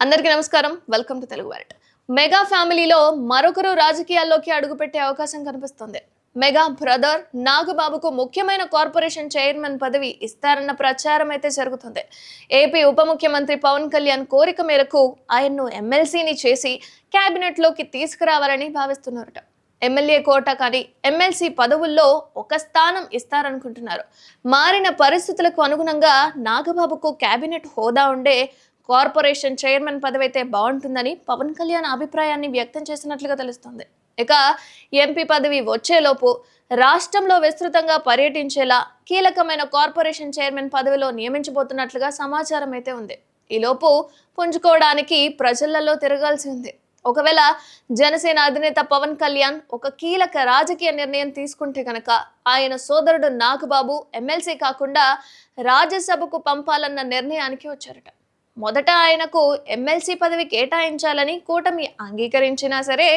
అందరికీ నమస్కారం. Welcome to Telugu వారట్ మెగా ఫ్యామిలీలో మరొకరు రాజకీయాల్లోకి అడుగుపెట్టే అవకాశం కనిపిస్తుంది. మెగా బ్రదర్ నాగబాబుకు ముఖ్యమైన కార్పొరేషన్ చైర్మన్ పదవి ఇస్తారన్న ప్రచారం అయితే జరుగుతుంది. ఏపీ ఉప ముఖ్యమంత్రి పవన్ కళ్యాణ్ కోరిక మేరకు ఆయన్ను ఎమ్మెల్సీని చేసి క్యాబినెట్లోకి తీసుకురావాలని భావిస్తున్నారట. ఎమ్మెల్యే కోట కానీ ఎమ్మెల్సీ పదవుల్లో ఒక స్థానం ఇస్తారనుకుంటున్నారు. మారిన పరిస్థితులకు అనుగుణంగా నాగబాబుకు కేబినెట్ హోదా ఉండే కార్పొరేషన్ చైర్మన్ పదవి అయితే బాగుంటుందని పవన్ కళ్యాణ్ అభిప్రాయాన్ని వ్యక్తం చేసినట్లుగా తెలుస్తుంది. ఇక ఎంపీ పదవి వచ్చేలోపు రాష్ట్రంలో విస్తృతంగా పర్యటించేలా కీలకమైన కార్పొరేషన్ చైర్మన్ పదవిలో నియమించబోతున్నట్లుగా సమాచారం అయితే ఉంది. ఈలోపు పుంజుకోవడానికి ప్రజలలో తిరగాల్సి ఉంది. ఒకవేళ జనసేన అధినేత పవన్ కళ్యాణ్ ఒక కీలక రాజకీయ నిర్ణయం తీసుకుంటే కనుక ఆయన సోదరుడు నాగబాబు ఎమ్మెల్సీ కాకుండా రాజ్యసభకు పంపాలన్న నిర్ణయానికి వచ్చారట. మొదట ఆయనకు ఎమ్మెల్సీ పదవి కేటాయించాలని కూటమి అంగీకరించినా సరే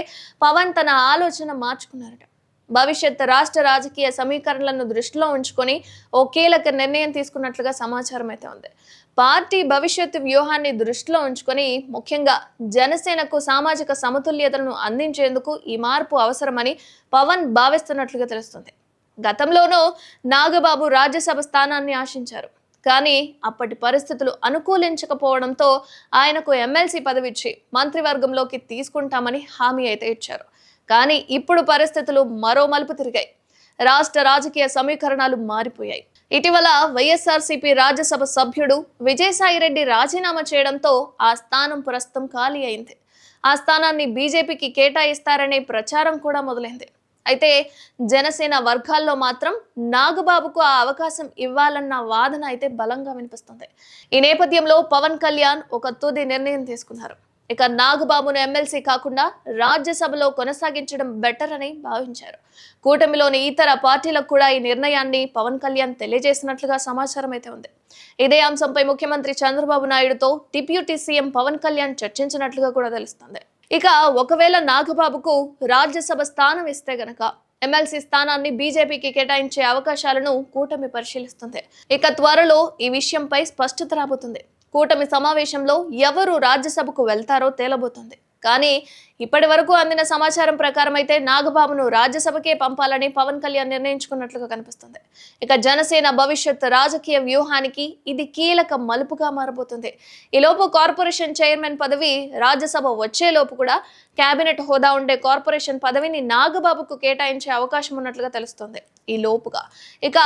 పవన్ తన ఆలోచన మార్చుకున్నారట. భవిష్యత్ రాష్ట్ర రాజకీయ సమీకరణలను దృష్టిలో ఉంచుకొని ఓ కీలక నిర్ణయం తీసుకున్నట్లుగా సమాచారం అయితే ఉంది. పార్టీ భవిష్యత్తు వ్యూహాన్ని దృష్టిలో ఉంచుకొని ముఖ్యంగా జనసేనకు సామాజిక సమతుల్యతను అందించేందుకు ఈ మార్పు అవసరమని పవన్ భావిస్తున్నట్లుగా తెలుస్తుంది. గతంలోనూ నాగబాబు రాజ్యసభ స్థానాన్ని ఆశించారు. కానీ అప్పటి పరిస్థితులు అనుకూలించకపోవడంతో ఆయనకు ఎమ్మెల్సీ పదవి ఇచ్చి మంత్రివర్గంలోకి తీసుకుంటామని హామీ అయితే ఇచ్చారు. కానీ ఇప్పుడు పరిస్థితులు మరో మలుపు తిరిగాయి. రాష్ట్ర రాజకీయ సమీకరణాలు మారిపోయాయి. ఇటీవల వైఎస్ఆర్సీపీ రాజ్యసభ సభ్యుడు విజయసాయిరెడ్డి రాజీనామా చేయడంతో ఆ స్థానం ప్రస్తుతం ఖాళీ అయింది. ఆ స్థానాన్ని బీజేపీకి కేటాయిస్తారనే ప్రచారం కూడా మొదలైంది. అయితే జనసేన వర్గాల్లో మాత్రం నాగబాబుకు ఆ అవకాశం ఇవ్వాలన్న వాదన అయితే బలంగా వినిపిస్తుంది. ఈ నేపథ్యంలో పవన్ కళ్యాణ్ ఒక తుది నిర్ణయం తీసుకున్నారు. ఇక నాగబాబును ఎమ్మెల్సీ కాకుండా రాజ్యసభలో కొనసాగించడం బెటర్ అని భావించారు. కూటమిలోని ఇతర పార్టీలకు కూడా ఈ నిర్ణయాన్ని పవన్ కళ్యాణ్ తెలియజేసినట్లుగా సమాచారం అయితే ఉంది. ఇదే అంశంపై ముఖ్యమంత్రి చంద్రబాబు నాయుడుతో డిప్యూటీ సీఎం పవన్ కళ్యాణ్ చర్చించినట్లుగా కూడా తెలుస్తుంది. ఇక ఒకవేళ నాగబాబుకు రాజ్యసభ స్థానం ఇస్తే గనక ఎమ్మెల్సీ స్థానాన్ని బీజేపీకి కేటాయించే అవకాశాలను కూటమి పరిశీలిస్తుంది. ఇక త్వరలో ఈ విషయంపై స్పష్టత రాబోతుంది. కూటమి సమావేశంలో ఎవరు రాజ్యసభకు వెళ్తారో తేలబోతుంది. కానీ ఇప్పటి వరకు అందిన సమాచారం ప్రకారం అయితే నాగబాబును రాజ్యసభకే పంపాలని పవన్ కళ్యాణ్ నిర్ణయించుకున్నట్లుగా కనిపిస్తుంది. ఇక జనసేన భవిష్యత్ రాజకీయ వ్యూహానికి ఇది కీలక మలుపుగా మారబోతుంది. ఈలోపు కార్పొరేషన్ చైర్మన్ పదవి రాజ్యసభ వచ్చేలోపు కూడా కేబినెట్ హోదా ఉండే కార్పొరేషన్ పదవిని నాగబాబుకు కేటాయించే అవకాశం ఉన్నట్లుగా తెలుస్తుంది. ఈ లోపుగా. ఇక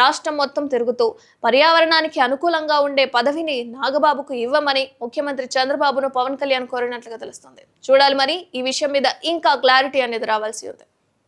రాష్ట్రం మొత్తం తిరుగుతూ పర్యావరణానికి అనుకూలంగా ఉండే పదవిని నాగబాబుకు ఇవ్వమని ముఖ్యమంత్రి చంద్రబాబును పవన్ కళ్యాణ్ కోరినట్లుగా తెలుస్తుంది. చూడాలి మరి ఈ విషయం మీద ఇంకా క్లారిటీ అనేది రావాల్సి ఉంది.